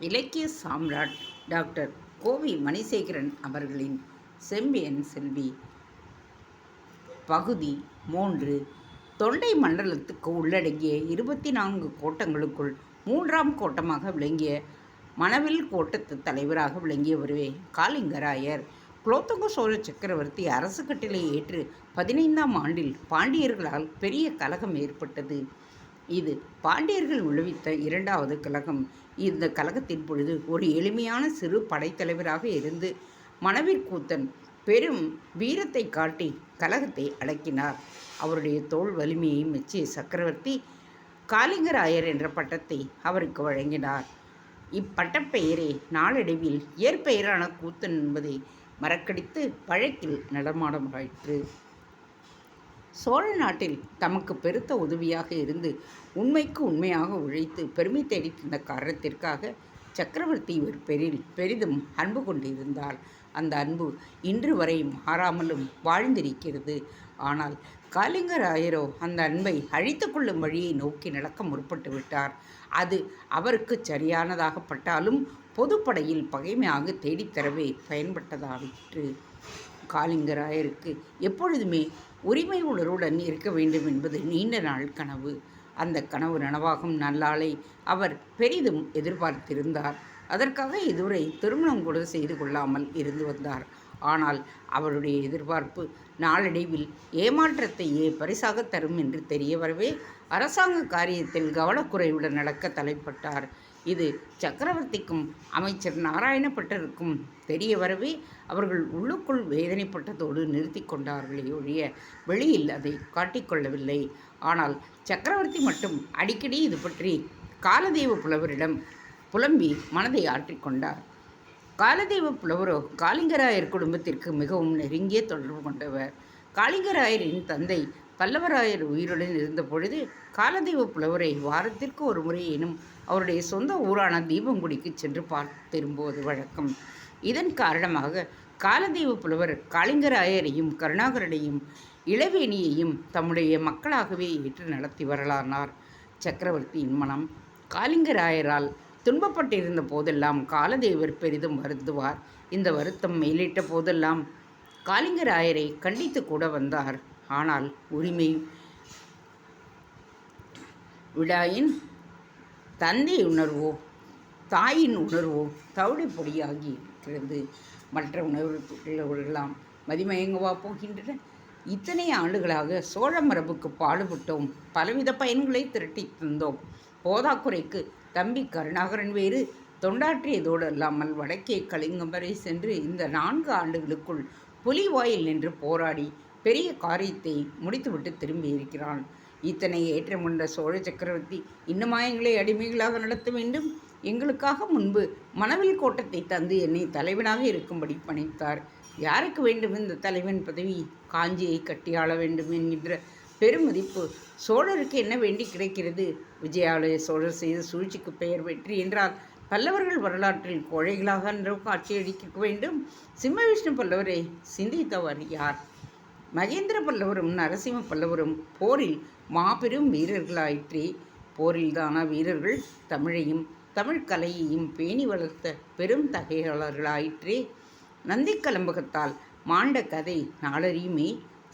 இலக்கிய சாம்ராட் டாக்டர் கோவி மணிசேகரன் அவர்களின் செம்பியன் செல்வி. பகுதி மூன்று. தொண்டை மண்டலத்துக்கு உள்ளடங்கிய இருபத்தி நான்கு கோட்டங்களுக்குள் மூன்றாம் கோட்டமாக விளங்கிய மணவில் கோட்டத்து தலைவராக விளங்கியவருவே காளிங்கராயர். குலோத்துங்க சோழ சக்கரவர்த்தி அரசு கட்டிலை ஏற்று பதினைந்தாம் ஆண்டில் பாண்டியர்களால் பெரிய கலகம் ஏற்பட்டது. இது பாண்டியர்கள் விளைவித்த இரண்டாவது கலகம். இந்த கலகத்தின் பொழுது ஒரு எளிமையான சிறு படைத்தலைவராக இருந்து மணவிற்கூத்தன் பெரும் வீரத்தை காட்டி கலகத்தை அடக்கினார். அவருடைய தோல் வலிமையை மெச்சிய சக்கரவர்த்தி காளிங்கராயர் என்ற பட்டத்தை அவருக்கு வழங்கினார். இப்பட்டப்பெயரே நாளடைவில் இயற்பெயரான கூத்தன் என்பதை மறக்கடித்து வழக்கில் நடமாடமாயிற்று. சோழ நாட்டில் தமக்கு பெருத்த உதவியாக இருந்து உண்மைக்கு உண்மையாக உழைத்து பெருமை தேடித் தந்த காரணத்திற்காக சக்கரவர்த்தி இவர் பெரில் பெரிதும் அன்பு கொண்டிருந்தார் அந்த அன்பு இன்று வரை மாறாமலும் வாழ்ந்திருக்கிறது. ஆனால் காளிங்கராயரோ அந்த அன்பை அழித்து கொள்ளும் வழியை நோக்கி நடக்க முற்பட்டு விட்டார். அது அவருக்கு சரியானதாகப்பட்டாலும் பொதுப்படையில் பகைமையாக தேடித்தரவே பயன்பட்டதாயிற்று. காளிங்கராயருக்கு எப்பொழுதுமே உரிமை உணர்வுடன் இருக்க வேண்டும் என்பது நீண்ட நாள் கனவு. அந்த கனவு நனவாகும் நல்லாளை அவர் பெரிதும் எதிர்பார்த்திருந்தார். அதற்காக இதுவரை திருமணம் கூட செய்து கொள்ளாமல் இருந்து வந்தார். ஆனால் அவருடைய எதிர்பார்ப்பு நாளடைவில் ஏமாற்றத்தையே பரிசாக தரும் என்று தெரிய வரவே அரசாங்க காரியத்தில் கவனக்குறைவுடன் நடக்க தலைப்பட்டார். இது சக்கரவர்த்திக்கும் அமைச்சர் நாராயணப்பட்டருக்கும் தெரிய வரவே அவர்கள் உள்ளுக்குள் வேதனைப்பட்டதோடு நிறுத்தி கொண்டார்களே ஒழிய வெளியில் அதை காட்டிக்கொள்ளவில்லை ஆனால் சக்கரவர்த்தி மட்டும் அடிக்கடி இது பற்றி காலதேவ புலவரிடம் புலம்பி மனதை ஆற்றிக்கொண்டார் காலதேவ புலவரோ காளிங்கராயர் குடும்பத்திற்கு மிகவும் நெருங்கிய தொடர்பு கொண்டவர். காளிங்கராயரின் தந்தை பல்லவராயர் உயிருடன் இருந்த பொழுது காலதேவ புலவரை வாரத்திற்கு ஒரு முறையேனும் அவருடைய சொந்த ஊரான தீபங்குடிக்கு சென்று பார்த்திரும்போது வழக்கம். இதன் காரணமாக காலதெய்வ புலவர் காளிங்கராயரையும் கருணாகரனையும் இளவேணியையும் தம்முடைய மக்களாகவே ஏற்று நடத்தி வரலானார். சக்கரவர்த்தியின் மனம் காளிங்கராயரால் துன்பப்பட்டிருந்த போதெல்லாம் காலதேவர் பெரிதும் வருந்துவார். இந்த வருத்தம் மேலிட்ட போதெல்லாம் காளிங்கராயரை கண்டித்து கூட வந்தார். ஆனால் உரிமை விடாயின் தந்தை உணர்வோ தாயின் உணர்வோ தவிடுபொடியாகி இருக்கிறது மற்ற உணர்வுகளெல்லாம் மதிமயங்கவா போகின்றன. இத்தனை ஆண்டுகளாக சோழ மரபுக்கு பாடுபட்டோம். பலவித பயன்களை திரட்டி தந்தோம். போதாக்குறைக்கு தம்பி கருணாகரன் வேறு. தொண்டாற்றியதோடு அல்லாமல் வடக்கே கலிங்கம் வரை சென்று இந்த நான்கு ஆண்டுகளுக்குள் புலிவாயில் நின்று போராடி பெரிய காரியத்தை முடித்துவிட்டு திரும்பி இருக்கிறான். இத்தனை ஏற்றம் கொண்ட சோழ சக்கரவர்த்தி இன்னுமா எங்களை அடிமைகளாக நடத்த வேண்டும்? எங்களுக்காக முன்பு மணவில் கோட்டத்தை தந்து என்னை தலைவனாக இருக்கும்படி பணித்தார். யாருக்கு வேண்டும் இந்த தலைவன் பதவி? காஞ்சியை கட்டியாள வேண்டும் என்கின்ற பெருமதிப்பு சோழருக்கு என்ன வேண்டி கிடைக்கிறது? விஜயாலய சோழர் செய்த சூழ்ச்சிக்கு பெயர் வெற்றி என்றால் பல்லவர்கள் வரலாற்றில் கோழைகளாக அன்றோ காட்சியளிக்க வேண்டும். சிம்ம விஷ்ணு பல்லவரை சிந்தித்தவர் யார்? மகேந்திர பல்லவரும் நரசிம்ம பல்லவரும் போரில் மாபெரும் வீரர்களாயிற்றே. போரில்தான வீரர்கள் தமிழையும் தமிழ் கலையையும் பேணி வளர்த்த பெரும் தகையாளர்களாயிற்றே. நந்தி கலம்பகத்தால் மாண்ட கதை நாளறியுமே.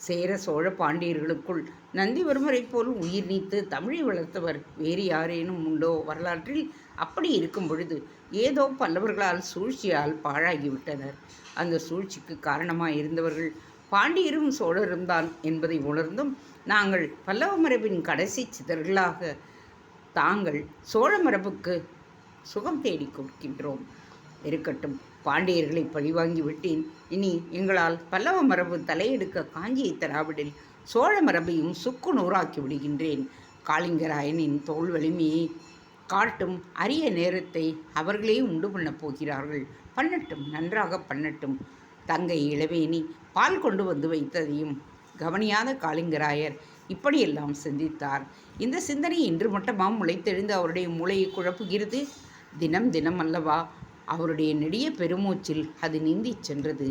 சேர சோழ பாண்டியர்களுக்குள் நந்திவர்மரைப் போல் உயிர் நீத்து தமிழை வளர்த்தவர் வேறு யாரேனும் உண்டோ? வரலாற்றில் அப்படி இருக்கும் பொழுது ஏதோ பல்லவர்களால் சூழ்ச்சியால் பாழாகிவிட்டனர். அந்த சூழ்ச்சிக்கு காரணமாக இருந்தவர்கள் பாண்டியரும் சோழரும் தான் என்பதை உணர்ந்தும் நாங்கள் பல்லவ மரபின் கடைசி சிதறலாக தாங்கள் சோழ மரபுக்கு சுகம் தேடி கொடுக்கின்றோம். இருக்கட்டும் பாண்டியர்களை பழிவாங்கி விட்டேன். இனி எங்களால் பல்லவ மரபு தலையெடுக்க காஞ்சியை தராவிடில் சோழ மரபையும் சுக்கு நூறாக்கி விடுகின்றேன். காளிங்கராயனின் தோல் வலிமையை காட்டும் அரிய நேரத்தை அவர்களே உண்டு பண்ணப் போகிறார்கள். பண்ணட்டும் நன்றாக பண்ணட்டும். தங்கை இளவேணி பால் கொண்டு வந்து வைத்ததையும் கவனியாத காளிங்கராயர் இப்படியெல்லாம் சிந்தித்தார். இந்த சிந்தனை இன்று மட்டமாக முளைத்தெழுந்து அவருடைய மூளையை குழப்புகிறது. தினம் தினம் அல்லவா? அவருடைய நெடிய பெருமூச்சில் அது நீந்தி சென்றது.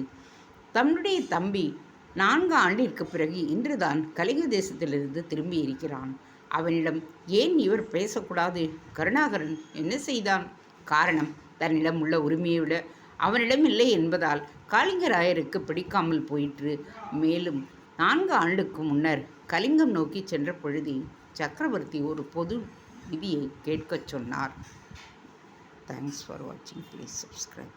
தன்னுடைய தம்பி நான்கு ஆண்டிற்கு பிறகு இன்றுதான் கலிங்க தேசத்திலிருந்து திரும்பி இருக்கிறான். அவனிடம் ஏன் இவர் பேசக்கூடாது? கருணாகரன் என்ன செய்தான்? காரணம் தன்னிடம் உள்ள உரிமையை விட அவனிடம் இல்லை என்பதால் காளிங்கராயருக்கு பிடிக்காமல் போயிற்று. மேலும் நான்கு ஆண்டுக்கு முன்னர் கலிங்கம் நோக்கி சென்ற பொழுதே சக்கரவர்த்தி ஒரு பொது விதியை கேட்கச் சொன்னார். தேங்க்ஸ் ஃபார் வாட்சிங் ப்ளீஸ் சப்ஸ்கிரைப்